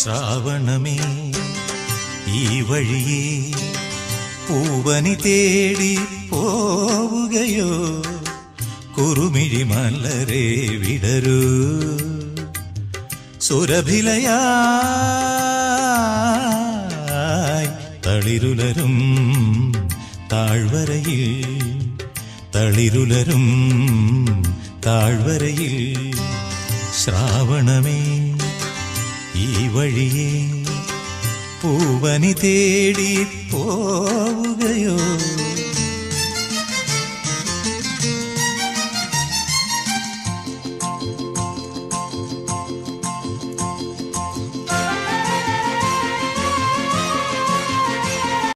ஸ்ராவணமே வழியே பூவனி தேடி போவுகையோ കുറുമിഴി மலரே விடரு സുരഭിലയാ തളിരുലരും താഴ്വരയിൽ തളിരുലരും താഴ്വരയിൽ ശ്രാവണമേ ഈ വഴിയേ പൂവനി തേടി പോവുകയോ